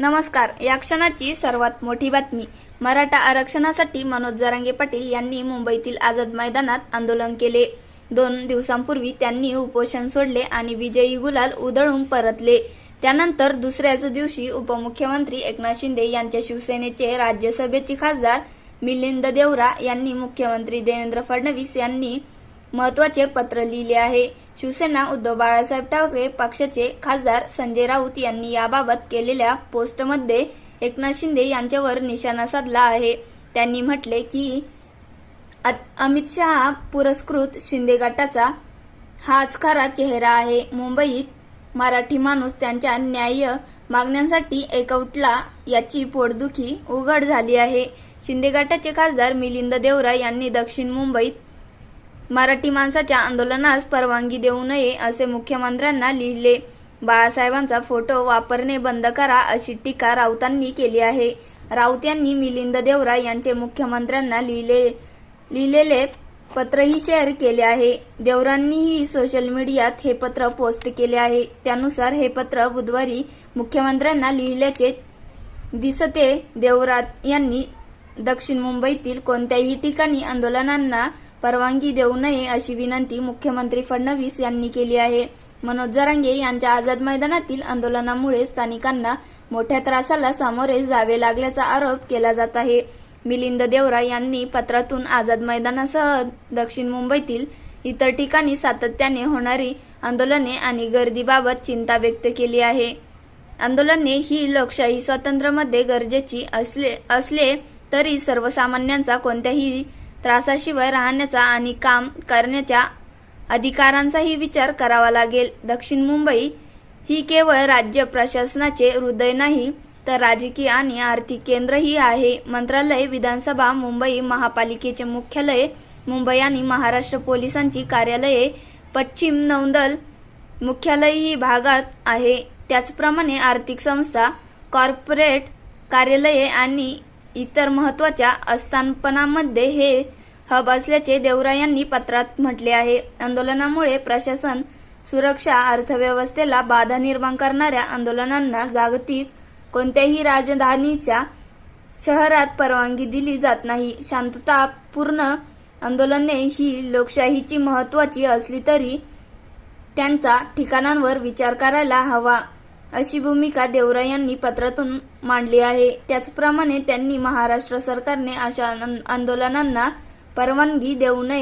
नमस्कार. या क्षणाची सर्वात मोठी बातमी. मराठा आरक्षणासाठी मनोज जरांगे पाटील यांनी मुंबईतील आझाद मैदानात आंदोलन केले. दोन दिवसांपूर्वी त्यांनी उपोषण सोडले आणि विजयी गुलाल उधळून परतले. त्यानंतर दुसऱ्याच दिवशी उपमुख्यमंत्री एकनाथ शिंदे यांच्या शिवसेनेचे राज्यसभेचे खासदार मिलिंद देवरा यांनी मुख्यमंत्री देवेंद्र फडणवीस यांनी महत्त्वाचे पत्र लिहिले आहे. शिवसेना उद्धव बाळासाहेब ठाकरे पक्षाचे खासदार संजय राऊत यांनी याबाबत केलेल्या पोस्टमध्ये एकनाथ शिंदे यांच्यावर निशाणा साधला आहे. त्यांनी म्हटले की अमित शहा पुरस्कृत शिंदे गटाचा हाच खरा चेहरा आहे. मुंबईत मराठी माणूस त्यांच्या न्याय्य मागण्यांसाठी एकवटला याची पोटदुखी उघड झाली आहे. शिंदे गटाचे खासदार मिलिंद देवरा यांनी दक्षिण मुंबईत मराठी माणसाच्या आंदोलनास परवानगी देऊ नये असे मुख्यमंत्र्यांना लिहिले. बाळासाहेबांचा फोटो वापरणे बंद करा अशी टीका राऊतांनी केली आहे. राऊत यांनी मिलिंद देवरा यांचे मुख्यमंत्र्यांना लिहिले. लिहिलेले पत्रही शेअर केले आहे. देवरांनीही सोशल मीडियात हे पत्र पोस्ट केले आहे. त्यानुसार हे पत्र बुधवारी मुख्यमंत्र्यांना लिहिल्याचे दिसते. देवरात यांनी दक्षिण मुंबईतील कोणत्याही ठिकाणी आंदोलनांना परवानगी देऊ नये अशी विनंती मुख्यमंत्री फडणवीस यांनी केली आहे. मनोज जरांगे यांच्या आझाद मैदानातील आंदोलनामुळे स्थानिकांना मोठ्या त्रासाला सामोरे जावे लागल्याचा आरोप केला जात आहे. मिलिंद देवरा यांनी पत्रातून आझाद मैदानासह दक्षिण मुंबईतील इतर ठिकाणी सातत्याने होणारी आंदोलने आणि गर्दीबाबत चिंता व्यक्त केली आहे. आंदोलने ही लोकशाही स्वातंत्र्यामध्ये गरजेची असले असले तरी सर्वसामान्यांचा कोणत्याही त्रासाशिवाय राहण्याचा आणि काम करण्याच्या अधिकारांचाही विचार करावा लागेल. दक्षिण मुंबई ही केवळ राज्य प्रशासनाचे हृदय नाही तर राजकीय आणि आर्थिक केंद्रही आहे. मंत्रालय विधानसभा मुंबई महापालिकेचे मुख्यालय मुंबई आणि महाराष्ट्र पोलिसांची कार्यालये पश्चिम नौदल मुख्यालय ही भागात आहे. त्याचप्रमाणे आर्थिक संस्था कॉर्पोरेट कार्यालये आणि इतर महत्त्वाच्या आस्थापनामध्ये हे हब असल्याचे देवरा यांनी पत्रात म्हटले आहे. आंदोलनामुळे प्रशासन सुरक्षा अर्थव्यवस्थेला बाधा निर्माण करणाऱ्या आंदोलनांना जागतिक कोणत्याही राजधानीच्या शहरात परवानगी दिली जात नाही. शांततापूर्ण आंदोलने ही लोकशाहीची महत्वाची असली तरी त्यांचा ठिकाणांवर विचार करायला हवा. अशी भूमिका देवरा यांनी पत्रातून मांडली आहे. त्याचप्रमाणे त्यांनी महाराष्ट्र सरकारने अशा आंदोलनांना परवानगी देऊ नये.